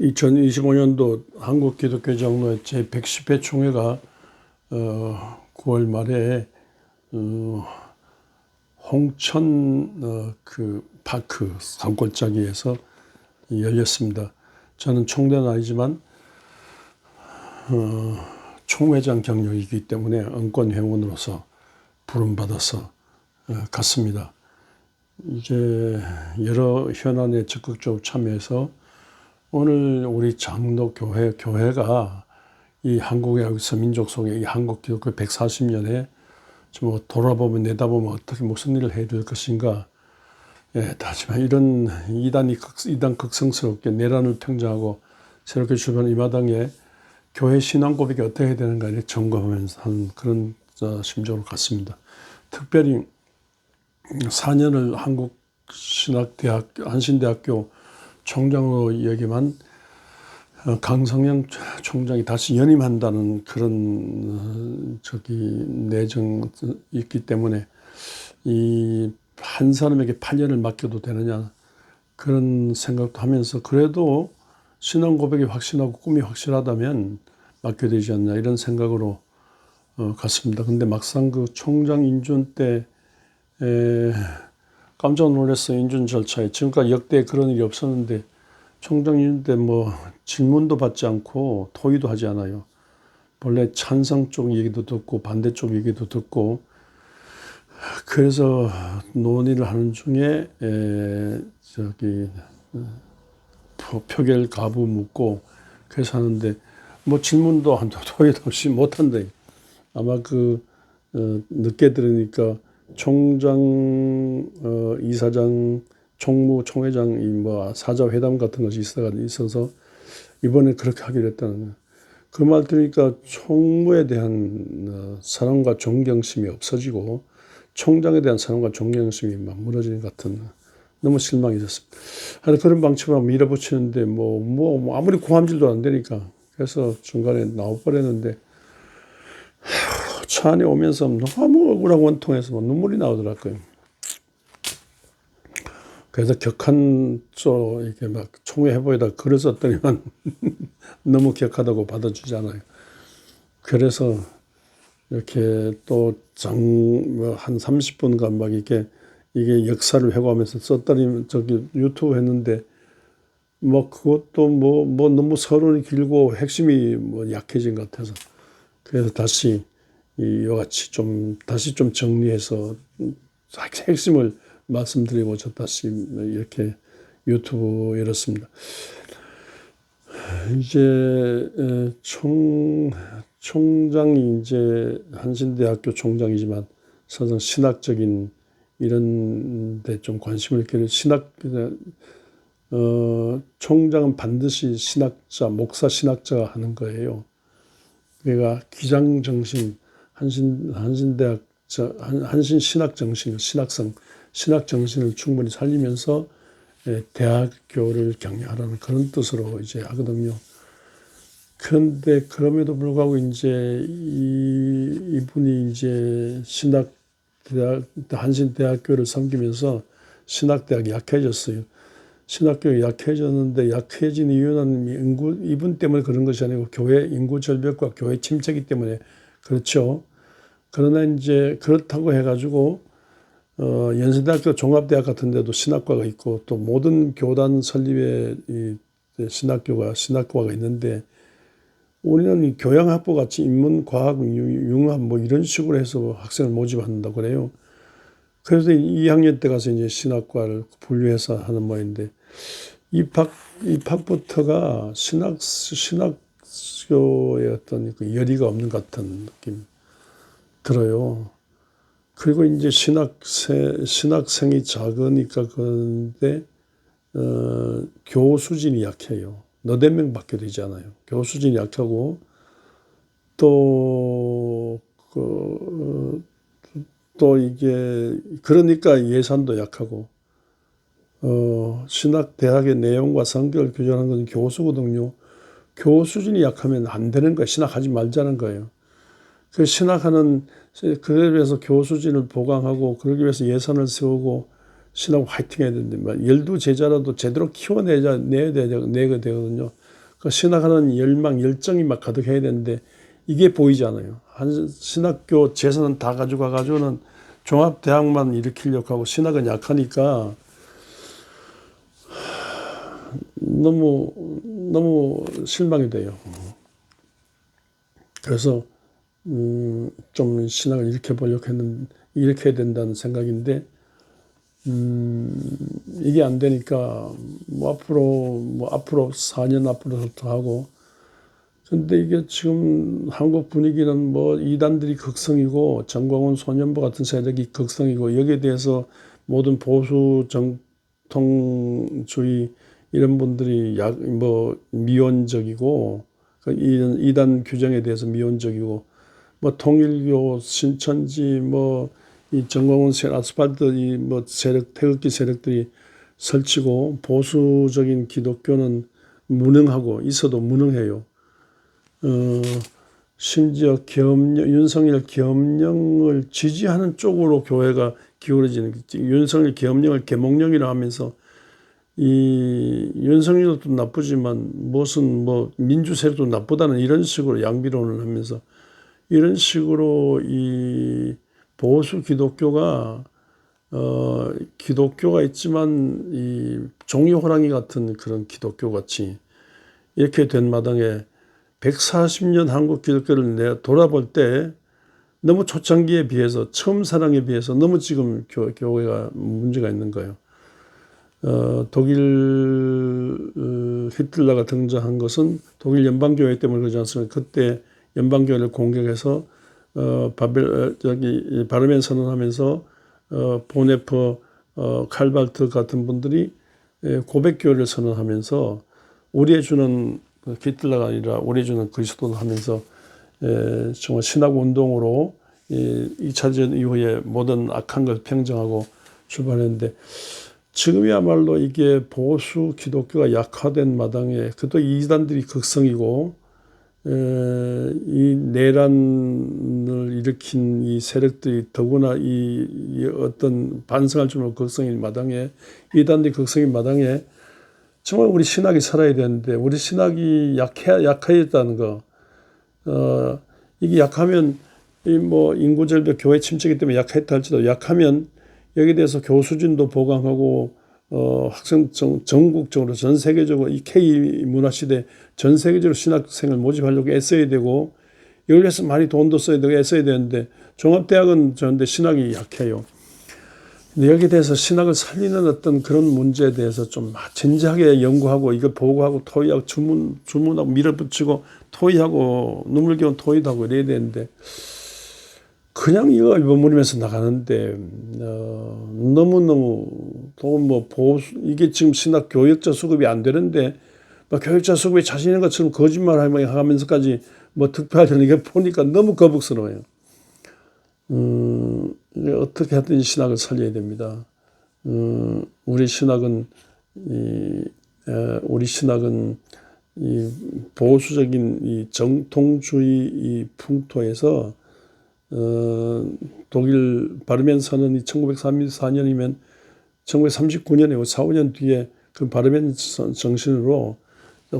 2025년도 한국 기독교 장로회 제 110회 총회가 어, 9월 말에 어, 홍천 어, 그 파크 산골짜기에서 열렸습니다. 저는 총대는 아니지만 어, 총회장 경력이기 때문에 은권 회원으로서 부름받아서 어, 갔습니다. 이제 여러 현안에 적극적으로 참여해서 오늘 우리 장로 교회 교회가 이 한국의 서민족 속에 이 한국 기독교 140년에 좀 돌아보면 내다보면 어떻게 무슨 일을 해야 될 것인가. 예, 하지만 이런 이단이 극, 이단 극성스럽게 내란을 평정하고 새롭게 주변 이 마당에 교회 신앙 고백이 어떻게 해야 되는가를 점검하면서 하는 그런 심정으로 갔습니다. 특별히 4년을 한국 신학대학 한신대학교 총장으로 여기만 어, 강성영 총장이 다시 연임한다는 그런 어, 저기 내정 있기 때문에 이 한 사람에게 8년을 맡겨도 되느냐 그런 생각도 하면서 그래도 신앙 고백이 확신하고 꿈이 확실하다면 맡겨야 되지 않나 이런 생각으로 어, 갔습니다. 근데 막상 그 총장 인준 때 에, 깜짝 놀랐어요. 인준 절차에. 지금까지 역대 그런 일이 없었는데 총장 인준 때뭐 질문도 받지 않고 토의도 하지 않아요. 본래 찬성 쪽 얘기도 듣고 반대쪽 얘기도 듣고 그래서 논의를 하는 중에 에, 저기 표결 가부 묻고 그래서 하는데 뭐 질문도 안 토의도 없이 못한대. 아마 그 어, 늦게 들으니까 총장, 어, 이사장, 총무, 총회장, 이뭐 사자 회담 같은 것이 있어 있어서 이번에 그렇게 하기로 했다는 그 말 들으니까 총무에 대한 어, 사랑과 존경심이 없어지고 총장에 대한 사랑과 존경심이 막 무너지는 것 같은 너무 실망이 있었습니다. 하여튼 그런 방침을 밀어붙이는데 뭐, 뭐, 뭐 아무리 고함질도 안 되니까 그래서 중간에 나와버렸는데 차 안에 오면서 너무 억울하고 원통해서 뭐 눈물이 나오더라고요. 그래서 격한 쪽 이렇게 막 총회 해보이다 그랬었더니만 너무 격하다고 받아주잖아요. 그래서 이렇게 또 장, 뭐한 30분간 막 이렇게 이게 역사를 회고하면서 썼더니 저기 유튜브 했는데 뭐 그것도 뭐, 뭐 너무 서론이 길고 핵심이 뭐 약해진 것 같아서 그래서 다시 이와 같이 좀 다시 좀 정리해서 핵심을 말씀드리고 저 다시 이렇게 유튜브 열었습니다. 이제 총 총장이 이제 한신대학교 총장이지만 사실 신학적인 이런 데 좀 관심을 기울여 신학 어 총장은 반드시 신학자 목사 신학자가 하는 거예요. 그러니까 기장 정신 한신 한신대학 한신 신학 정신 신학성 신학 정신을 충분히 살리면서 예, 대학교를 격려하라는 그런 뜻으로 이제 하거든요. 그런데 그럼에도 불구하고 이제 이 이분이 이제 신학 대학 한신 대학교를 섬기면서 신학 대학이 약해졌어요. 신학교가 약해졌는데 약해진 이유는 인구 이분 때문에 그런 것이 아니고 교회 인구 절벽과 교회 침체기 때문에 그렇죠. 그러나 이제 그렇다고 해가지고 어, 연세대학교 종합대학 같은 데도 신학과가 있고 또 모든 교단 설립에 이 신학교가 신학과가 있는데 우리는 교양학부 같이 인문, 과학, 융합 뭐 이런 식으로 해서 학생을 모집한다고 그래요. 그래서 2학년 때 가서 이제 신학과를 분류해서 하는 모양인데 입학 입학부터가 신학 신학 기독교의 어떤 그 열의가 없는 것 같은 느낌 들어요. 그리고 이제 신학생, 신학생이 작으니까 그런데, 어, 교수진이 약해요. 너댓 명 밖에 되지 않아요. 교수진이 약하고, 또, 그, 또 이게, 그러니까 예산도 약하고, 어, 신학대학의 내용과 성격을 교정하는 것은 교수거든요. 교수진이 약하면 안 되는 거예요. 신학하지 말자는 거예요. 그 신학하는 그에 위해서 교수진을 보강하고 그러기 위해서 예산을 세우고 신학 화이팅 해야 뭐 열두 제자라도 제대로 키워내자 내야 되냐 내가 되거든요. 그 신학하는 열망, 열정이 막 가득해야 되는데 이게 보이지 않아요. 한 신학교 재산은 다 가져가 가지고는 종합 대학만 일으키려고 하고 신학은 약하니까 너무 너무 실망이 돼요. 그래서 음, 좀 신학을 일으켜 보려고 했는 일으켜야 된다는 생각인데 음, 이게 안 되니까 뭐 앞으로 뭐 앞으로 4년 앞으로부터 하고 근데 이게 지금 한국 분위기는 뭐 이단들이 극성이고 정광훈 소년부 같은 세력이 극성이고 여기에 대해서 모든 보수 정통주의 이런 분들이 약 뭐 미온적이고 그 이런 이단 규정에 대해서 미온적이고 뭐 통일교 신천지 뭐 이 정광훈 세 아스팔트 이 뭐 세력 태극기 세력들이 설치고 보수적인 기독교는 무능하고 있어도 무능해요. 어, 심지어 겸령, 윤석열 겸령을 지지하는 쪽으로 교회가 기울어지는 윤석열 겸령을 계몽령이라 하면서 이 윤석열도 나쁘지만 무슨 뭐 민주 세력도 나쁘다는 이런 식으로 양비론을 하면서 이런 식으로 이 보수 기독교가 어 기독교가 있지만 이 종이 호랑이 같은 그런 기독교 같이 이렇게 된 마당에 140년 한국 기독교를 내 돌아볼 때 너무 초창기에 비해서 처음 사랑에 비해서 너무 지금 교, 교회가 문제가 있는 거예요. 어, 독일 어, 히틀러가 등장한 것은 독일 연방교회 때문에 그러지 않습니까? 그때 연방교회를 공격해서 어, 바벨 어, 저기 바르멘 선언하면서 어, 보네퍼 어, 칼발트 같은 분들이 예, 고백교회를 선언하면서 우리의 주는 그 히틀러가 아니라 우리의 주는 그리스도를 하면서 에, 정말 신학 운동으로 이 2차전 이후에 모든 악한 걸 평정하고 출발했는데 지금이야말로 이게 보수 기독교가 약화된 마당에 그도 이단들이 극성이고 에, 이 내란을 일으킨 이 세력들이 더구나 이, 이 어떤 반성할 줄모 극성인 마당에 이단들이 극성인 마당에 정말 우리 신학이 살아야 되는데 우리 신학이 약해 약해졌다는 거. 어, 이게 약하면 이 뭐 인구절벽 교회 침체기 때문에 약했다 할지라도 약하면 여기에 대해서 교수진도 보강하고 어, 학생 전, 전국적으로 전 세계적으로 이 K 문화 시대 전 세계적으로 신학생을 모집하려고 애써야 되고 여기 위해서 많이 돈도 써야 되고 애써야 되는데 종합대학은 저런데 신학이 약해요. 근데 여기에 대해서 신학을 살리는 어떤 그런 문제에 대해서 좀 진지하게 연구하고 이거 보고하고 토의하고 주문 주문하고 밀어붙이고 토의하고 눈물겨운 토의도 하고 이래야 되는데 그냥 이거 일본물이면서 나가는데 어, 너무 너무 또뭐 보수 이게 지금 신학 교육자 수급이 안 되는데 뭐 교육자 수급에 자신 있는 것처럼 거짓말 하면서까지 뭐 득표하려는 게 보니까 너무 거북스러워요. 음, 어떻게 하든 신학을 살려야 됩니다. 음, 우리 신학은 이, 에, 우리 신학은 이 보수적인 이 정통주의 이 풍토에서 어, 독일 바르멘 선언이 1934년이면 1939년에 4, 5년 뒤에 그 바르멘 정신으로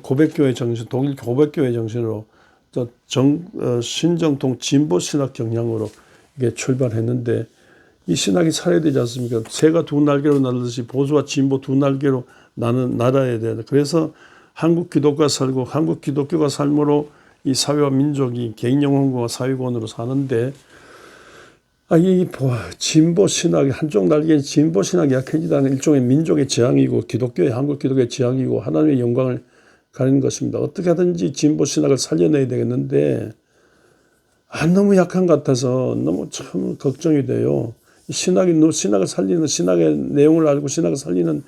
고백교회 정신, 독일 고백교회 정신으로 또 정, 어, 신정통 진보 신학 경향으로 이게 출발했는데 이 신학이 살아야 되지 않습니까? 새가 두 날개로 날듯이 보수와 진보 두 날개로 나는 날아야 되는. 그래서 한국 기독교가 살고 한국 기독교가 삶으로 이 사회와 민족이 개인 영혼과 사회권으로 사는데 아, 이 진보 신학이 한쪽 날개는 진보 신학이 약해지다는 일종의 민족의 재앙이고 기독교의 한국 기독교의 재앙이고 하나님의 영광을 가리는 것입니다. 어떻게 하든지 진보 신학을 살려내야 되겠는데 안 아, 너무 약한 것 같아서 너무 참 걱정이 돼요. 신학이 신학을 살리는 신학의 내용을 알고 신학을 살리는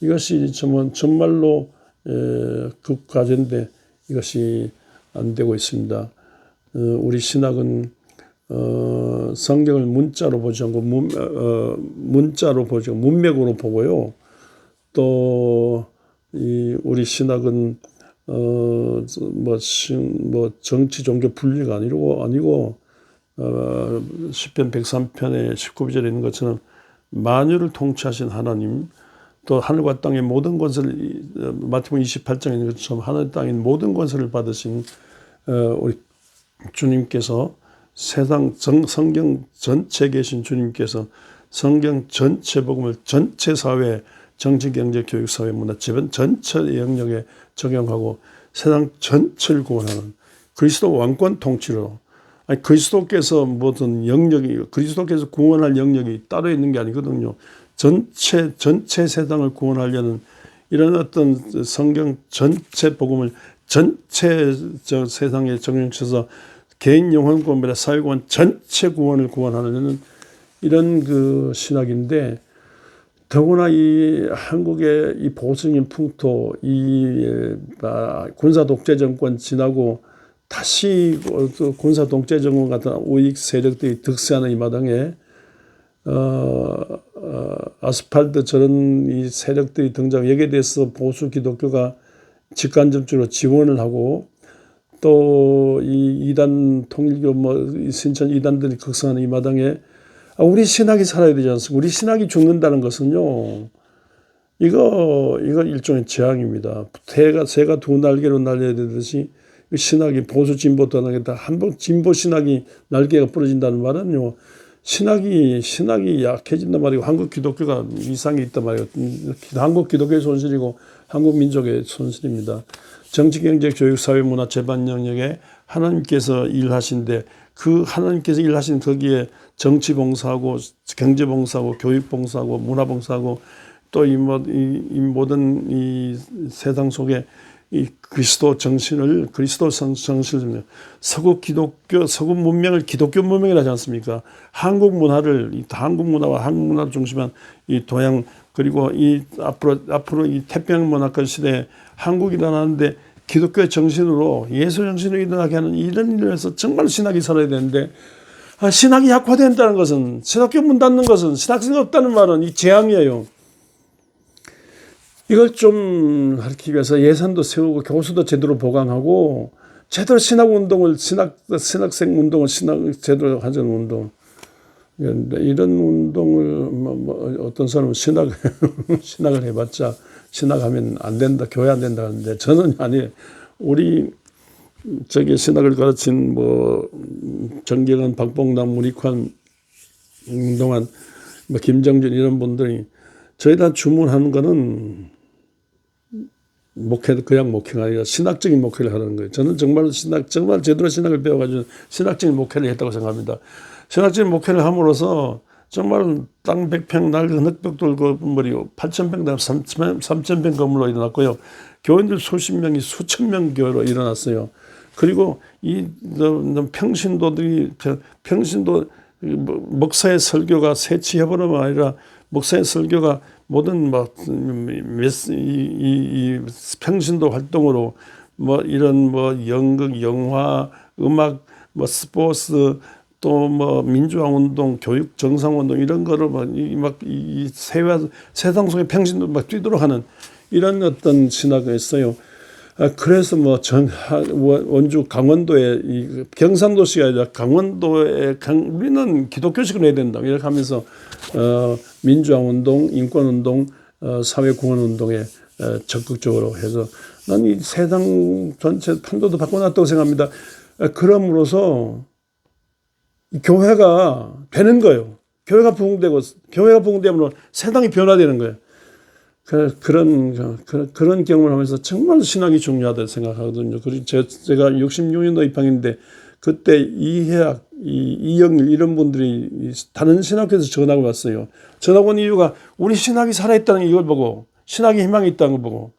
이것이 정말 정말로 극과제인데 이것이 안 되고 있습니다. 어, 우리 신학은 어, 성경을 문자로 보지 않고 문, 어, 문자로 보지 않고 문맥으로 보고요. 또이 우리 신학은 어, 뭐, 뭐 정치 종교 분리가 아니고 아니고 어, 10편 103편의 19절에 있는 것처럼 만유를 통치하신 하나님 또 하늘과 땅의 모든 권세를 마태복음 28장에 있는 것처럼 하늘 땅의 모든 권세를 받으신 어, 우리 주님께서 세상 정, 성경 전체에 계신 주님께서 성경 전체 복음을 전체 사회 정치 경제 교육 사회 문화 지변 전체 영역에 적용하고 세상 전체를 구원하는 그리스도 왕권 통치로 아니 그리스도께서 무슨 영역이 그리스도께서 구원할 영역이 따로 있는 게 아니거든요. 전체 전체 세상을 구원하려는 이런 어떤 성경 전체 복음을 전체 저 세상에 적용해서 개인 영혼 구원보다 사회 구원 전체 구원을 구원하는 이런 그 신학인데 더구나 이 한국의 이 보수적인 풍토, 이 아, 군사 독재 정권 지나고 다시 그 군사 독재 정권 같은 우익 세력들이 득세하는 이 마당에 어, 어, 아스팔트 저런 이 세력들이 등장 여기에 대해서 보수 기독교가 직간접적으로 지원을 하고 또 이 이단 통일교 뭐이 신천 이단들이 극성하는 이 마당에 아, 우리 신학이 살아야 되지 않습니까? 우리 신학이 죽는다는 것은요. 이거 이거 일종의 재앙입니다. 새가 새가 두 날개로 날려야 되듯이 이 신학이 보수 진보 떠나겠다. 한번 진보 신학이 날개가 부러진다는 말은요. 신학이 신학이 약해진단 말이고 한국 기독교가 이상이 있단 말이에요. 음, 한국 기독교의 손실이고 한국 민족의 손실입니다. 정치, 경제, 교육, 사회, 문화, 재반 영역에 하나님께서 일하신데 그 하나님께서 일하신 거기에 정치 봉사하고 경제 봉사하고 교육 봉사하고 문화 봉사하고 또이 뭐, 모든 이 세상 속에 이 그리스도 정신을 그리스도 성- 정신을 서구 기독교 서구 문명을 기독교 문명이라 하지 않습니까? 한국 문화를 이 한국 문화와 한국 문화를 중심한 이 도양 그리고 이 앞으로 앞으로 이 태평양 문화권 시대에 한국이 일어나는데 기독교의 정신으로 예수 정신으로 일어나게 하는 이런 일을 해서 정말 신학이 살아야 되는데 아, 신학이 약화된다는 것은 신학교 문 닫는 것은 신학생이 없다는 말은 이 재앙이에요. 이걸 좀 하기 위해서 예산도 세우고 교수도 제대로 보강하고 제대로 신학 운동을 신학 신학생 운동을 신학 제대로 하자는 운동. 그런데 이런 운동을 뭐, 뭐 어떤 사람은 신학 신학을 해봤자 신학하면 안 된다 교회 안 된다 하는데 저는 아니 우리 저기 신학을 가르친 뭐 정경은 박봉남 문익환 운동한 뭐 김정준 이런 분들이 저희다 주문하는 거는 목회 그냥 목회가 아니라 신학적인 목회를 하는 거예요. 저는 정말 신학 정말 제대로 신학을 배워가지고 신학적인 목회를 했다고 생각합니다. 신학적인 목회를 함으로써 정말 땅 100평 낡은 흑벽 돌고 머리 8,000평 다음 3,000평 건물로 일어났고요. 교인들 수십 명이 수천 명 교회로 일어났어요. 그리고 이 평신도들이 평- 평신도 뭐 목사의 설교가 세치해버리면 아니라 목사의 설교가 모든 뭐 메시- 이, 이, 이 평신도 활동으로 뭐 이런 뭐 연극, 영화, 음악, 뭐 스포츠 또 뭐 민주화 운동, 교육 정상 운동 이런 거를 막이 세와 세상 속의 평신도 막 뛰도록 하는 이런 어떤 신학이 있어요. 아, 그래서 뭐 전 원주 강원도에 이 경상도시가 아니라 강원도에 강, 우리는 기독교식으로 해야 된다 이렇게 하면서 어, 민주화 운동, 인권 운동, 어, 사회 공헌 운동에 어, 적극적으로 해서 난 이 세상 전체 판도도 바꿔놨다고 생각합니다. 아, 그럼으로써 이 교회가 되는 거예요. 교회가 부흥되고 교회가 부흥되면 세상이 변화되는 거예요. 그, 그런, 그런, 그런 경험을 하면서 정말 신학이 중요하다 생각하거든요. 그리고 제, 제가 66년도 입학인데 그때 이해학, 이, 이영일 이런 분들이 이 다른 신학교에서 전학을 왔어요. 전학 온 이유가 우리 신학이 살아있다는 이걸 보고 신학이 희망이 있다는 걸 보고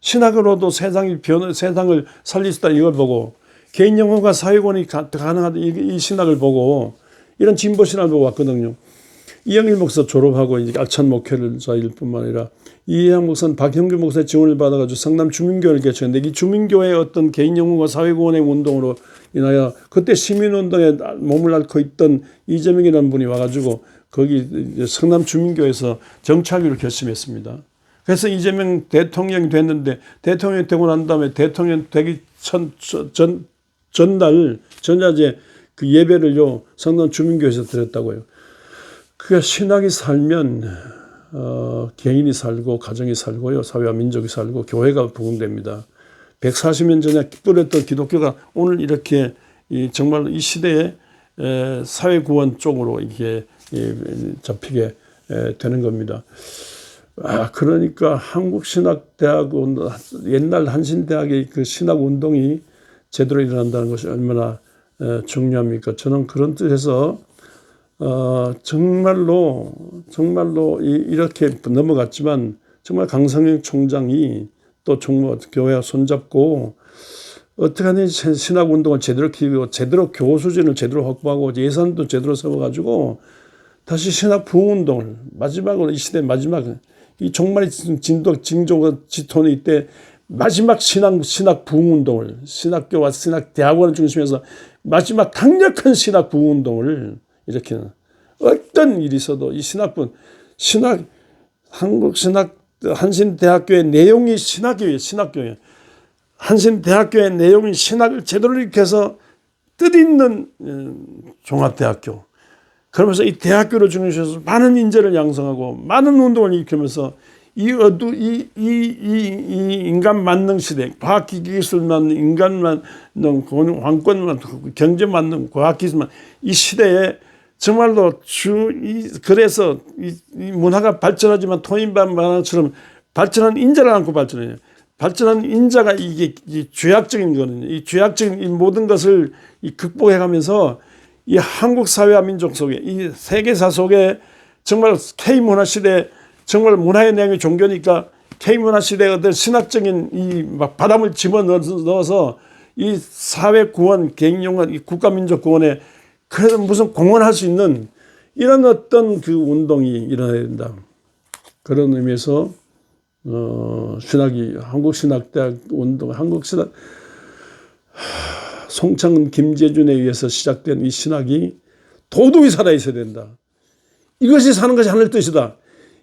신학으로도 세상이 변, 세상을 살릴 수 있다는 이걸 보고 개인 영혼과 사회권이 가, 가능하다 이, 이 신학을 보고 이런 진보 신학을 보고 왔거든요. 이영일 목사 졸업하고 이제 알찬 목회를 자일 뿐만 아니라 이해양 목사는 박형규 목사의 지원을 받아가지고 성남 주민교회를 개최했는데 이 주민교회의 어떤 개인 영혼과 사회공헌의 운동으로 인하여 그때 시민운동에 몸을 앓고 있던 이재명이라는 분이 와가지고 거기 성남 주민교회에서 정착위를 결심했습니다. 그래서 이재명 대통령이 됐는데 대통령이 되고 난 다음에 대통령 되기 전, 전, 전날 전야제 그 예배를요 성남 주민교회에서 드렸다고요. 그 신학이 살면 어, 개인이 살고 가정이 살고요 사회와 민족이 살고 교회가 부흥됩니다. 140년 전에 기쁘랬던 기독교가 오늘 이렇게 이 정말 이 시대에 에, 사회 구원 쪽으로 이게 이, 잡히게 에, 되는 겁니다. 아 그러니까 한국신학대학 운- 옛날 한신대학의 그 신학 운동이 제대로 일어난다는 것이 얼마나 에, 중요합니까? 저는 그런 뜻에서 어, 정말로 정말로 이, 이렇게 넘어갔지만 정말 강성영 총장이 또 정말 교회와 손잡고 어떻게 하니 신학 운동을 제대로 키우고 제대로 교수진을 제대로 확보하고 예산도 제대로 세워가지고 다시 신학 부흥 운동을 마지막으로 이 시대 마지막 이 정말 진도 징조가 지톤이 이때 마지막 신학 신학 부흥 운동을 신학교와 신학 대학원을 중심해서 마지막 강력한 신학 부흥 운동을 일으키는 어떤 일이 있어도 이 신학분 신학 한국 신학 한신대학교의 내용이 신학교예요 신학교예요 한신대학교의 내용이 신학을 제대로 일으켜서 뜻있는 음, 종합대학교. 그러면서 이 대학교를 중심해서 많은 인재를 양성하고 많은 운동을 일으키면서 이 어두 이 이이이 인간 만능 시대 과학기술만 인간만 황권만 경제 만능 과학기술만 이 시대에 정말로 주 이 그래서 이, 이 문화가 발전하지만 토인반 만화처럼 발전한 인자를 안고 발전해요. 발전한 인자가 이게 이 죄악적인 거거든요. 이 죄악적인 이 모든 것을 이 극복해 가면서 이 한국 사회와 민족 속에 이 세계사 속에 정말 K 문화 시대 정말 문화의 내용이 종교니까 K 문화 시대의 어떤 신학적인 이 막 바람을 집어 넣어서 이 사회 구원, 개인 이 국가 민족 구원에 그래도 무슨 공헌할 수 있는 이런 어떤 그 운동이 일어나야 된다. 그런 의미에서 어, 신학이 한국 신학대학 운동, 한국 신학 하, 송창은 김재준에 의해서 시작된 이 신학이 도둑이 살아 있어야 된다. 이것이 사는 것이 하늘 뜻이다.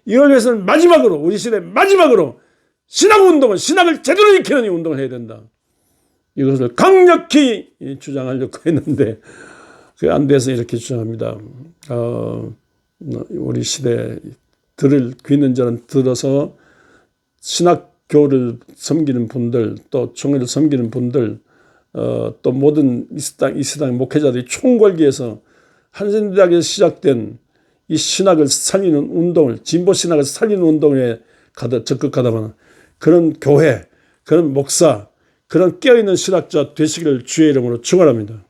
이걸 위해서는 마지막으로 우리 시대 마지막으로 신학 운동을 신학을 제대로 익히는 이 운동을 해야 된다. 이것을 강력히 주장하려고 했는데 그게 안 돼서 이렇게 주장합니다. 어, 우리 시대 들을 귀는 자는 들어서 신학교를 섬기는 분들 또 총회를 섬기는 분들 어, 또 모든 이스당 이스당 목회자들이 총궐기에서 한신대학에서 시작된 이 신학을 살리는 운동을 진보 신학을 살리는 운동에 가다 적극 하다만 그런 교회 그런 목사 그런 깨어있는 신학자 되시기를 주의 이름으로 축원합니다.